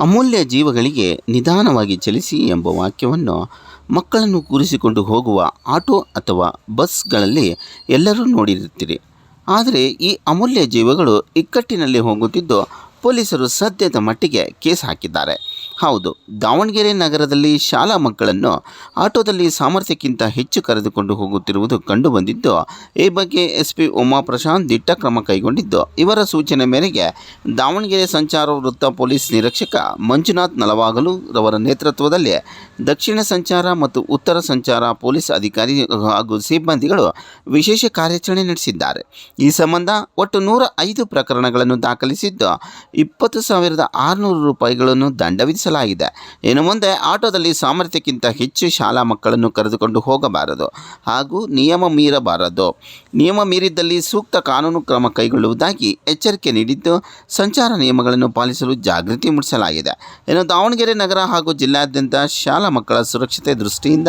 ಅಮೂಲ್ಯ ಜೀವಗಳಿಗೆ ನಿಧಾನವಾಗಿ ಚಲಿಸಿ ಎಂಬ ವಾಕ್ಯವನ್ನು ಮಕ್ಕಳನ್ನು ಕೂರಿಸಿಕೊಂಡು ಹೋಗುವ ಆಟೋ ಅಥವಾ ಬಸ್ಗಳಲ್ಲಿ ಎಲ್ಲರೂ ನೋಡಿರುತ್ತೀರಿ. ಆದರೆ ಈ ಅಮೂಲ್ಯ ಜೀವಗಳು ಇಕ್ಕಟ್ಟಿನಲ್ಲಿ ಹೋಗುತ್ತಿದ್ದು ಪೊಲೀಸರು ಸದ್ಯದ ಮಟ್ಟಿಗೆ ಕೇಸ್ ಹಾಕಿದ್ದಾರೆ. ಹೌದು, ದಾವಣಗೆರೆ ನಗರದಲ್ಲಿ ಶಾಲಾ ಮಕ್ಕಳನ್ನು ಆಟೋದಲ್ಲಿ ಸಾಮರ್ಥ್ಯಕ್ಕಿಂತ ಹೆಚ್ಚು ಕರೆದುಕೊಂಡು ಹೋಗುತ್ತಿರುವುದು ಕಂಡುಬಂದಿದ್ದು, ಈ ಬಗ್ಗೆ ಎಸ್ಪಿ ಉಮಾ ಪ್ರಶಾಂತ್ ದಿಟ್ಟ ಕ್ರಮ ಕೈಗೊಂಡಿದ್ದು. ಇವರ ಸೂಚನೆ ಮೇರೆಗೆ ದಾವಣಗೆರೆ ಸಂಚಾರ ವೃತ್ತ ಪೊಲೀಸ್ ನಿರೀಕ್ಷಕ ಮಂಜುನಾಥ್ ನಲವಾಗಲು ರವರ ನೇತೃತ್ವದಲ್ಲಿ ದಕ್ಷಿಣ ಸಂಚಾರ ಮತ್ತು ಉತ್ತರ ಸಂಚಾರ ಪೊಲೀಸ್ ಅಧಿಕಾರಿ ಹಾಗೂ ಸಿಬ್ಬಂದಿಗಳು ವಿಶೇಷ ಕಾರ್ಯಾಚರಣೆ ನಡೆಸಿದ್ದಾರೆ. ಈ ಸಂಬಂಧ ಒಟ್ಟು ನೂರ ಐದು ಪ್ರಕರಣಗಳನ್ನು ದಾಖಲಿಸಿದ್ದು, ಇಪ್ಪತ್ತು ಸಾವಿರದ ಆರುನೂರು ರೂಪಾಯಿಗಳನ್ನು ದಂಡ ವಿಧಿಸಲಾಗಿದೆ ಇನ್ನು ಮುಂದೆ ಆಟೋದಲ್ಲಿ ಸಾಮರ್ಥ್ಯಕ್ಕಿಂತ ಹೆಚ್ಚು ಶಾಲಾ ಮಕ್ಕಳನ್ನು ಕರೆದುಕೊಂಡು ಹೋಗಬಾರದು ಹಾಗೂ ನಿಯಮ ಮೀರಬಾರದು. ನಿಯಮ ಮೀರಿದ್ದಲ್ಲಿ ಸೂಕ್ತ ಕಾನೂನು ಕ್ರಮ ಕೈಗೊಳ್ಳುವುದಾಗಿ ಎಚ್ಚರಿಕೆ ನೀಡಿದ್ದು ಸಂಚಾರ ನಿಯಮಗಳನ್ನು ಪಾಲಿಸಲು ಜಾಗೃತಿ ಮೂಡಿಸಲಾಗಿದೆ. ಇನ್ನು ದಾವಣಗೆರೆ ನಗರ ಹಾಗೂ ಜಿಲ್ಲಾದ್ಯಂತ ಶಾಲಾ ಮಕ್ಕಳ ಸುರಕ್ಷತೆ ದೃಷ್ಟಿಯಿಂದ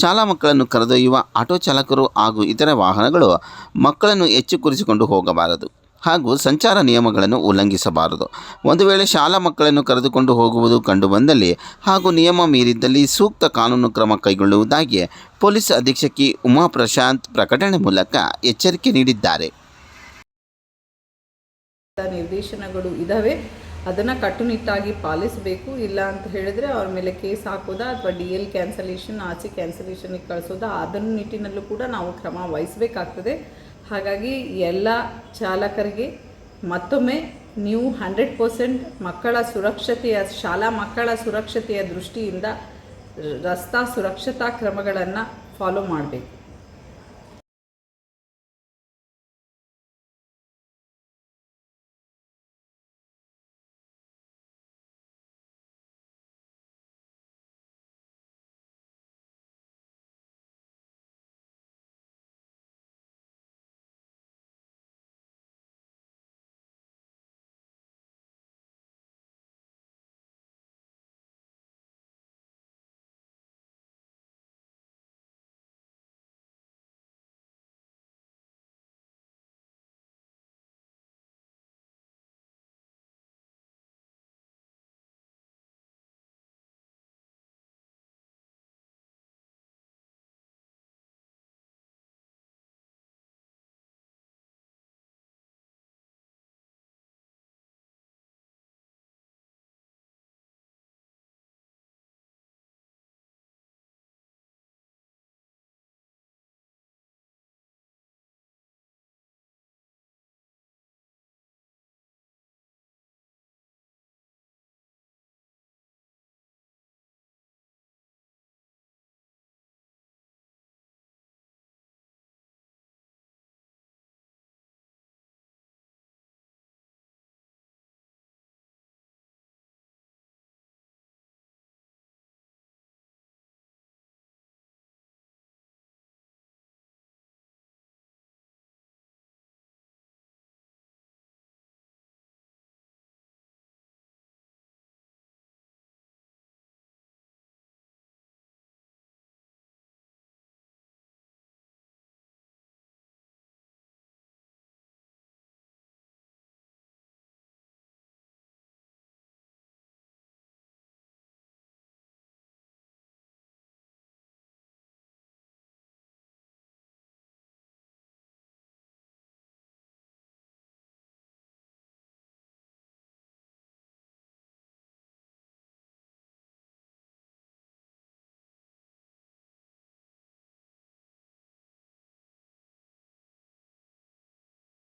ಶಾಲಾ ಮಕ್ಕಳನ್ನು ಕರೆದೊಯ್ಯುವ ಆಟೋ ಚಾಲಕರು ಹಾಗೂ ಇತರೆ ವಾಹನಗಳು ಮಕ್ಕಳನ್ನು ಹೆಚ್ಚು ಕುರಿಸಿಕೊಂಡು ಹೋಗಬಾರದು. ಹಾಗೂ ಸಂಚಾರ ನಿಯಮಗಳನ್ನು ಉಲ್ಲಂಘಿಸಬಾರದು. ಒಂದು ವೇಳೆ ಶಾಲಾ ಮಕ್ಕಳನ್ನು ಕರೆದುಕೊಂಡು ಹೋಗುವುದು ಕಂಡುಬಂದಲ್ಲಿ ಹಾಗೂ ನಿಯಮ ಮೀರಿದ್ದಲ್ಲಿ ಸೂಕ್ತ ಕಾನೂನು ಕ್ರಮ ಕೈಗೊಳ್ಳುವುದಾಗಿ ಪೊಲೀಸ್ ಅಧೀಕ್ಷಕಿ ಉಮಾ ಪ್ರಶಾಂತ್ ಪ್ರಕಟಣೆ ಮೂಲಕ ಎಚ್ಚರಿಕೆ ನೀಡಿದ್ದಾರೆ. ನಿರ್ದೇಶನಗಳು ಇದ್ದಾವೆ ಅದನ್ನು ಕಟ್ಟುನಿಟ್ಟಾಗಿ ಪಾಲಿಸಬೇಕು. ಇಲ್ಲ ಅಂತ ಹೇಳಿದ್ರೆ ಅವ್ರ ಮೇಲೆ ಕೇಸ್ ಹಾಕೋದಾ ಅಥವಾ ಡಿ ಎಲ್ ಕ್ಯಾನ್ಸಲೇಷನ್ ಆಚೆ ಕ್ಯಾನ್ಸಲೇಷನ್ಗೆ ಕಳಿಸೋದಾ? ಅದನ್ನು ನಿಟ್ಟಿನಲ್ಲೂ ಕೂಡ ನಾವು ಕ್ರಮ ವಹಿಸಬೇಕಾಗ್ತದೆ. ಹಾಗಾಗಿ ಎಲ್ಲ ಚಾಲಕರಿಗೆ ಮತ್ತೊಮ್ಮೆ ನೀವು ಹಂಡ್ರೆಡ್ ಪರ್ಸೆಂಟ್ ಮಕ್ಕಳ ಸುರಕ್ಷತೆಯ, ಶಾಲಾ ಮಕ್ಕಳ ಸುರಕ್ಷತೆಯ ದೃಷ್ಟಿಯಿಂದ ರಸ್ತಾ ಸುರಕ್ಷತಾ ಕ್ರಮಗಳನ್ನು ಫಾಲೋ ಮಾಡಬೇಕು.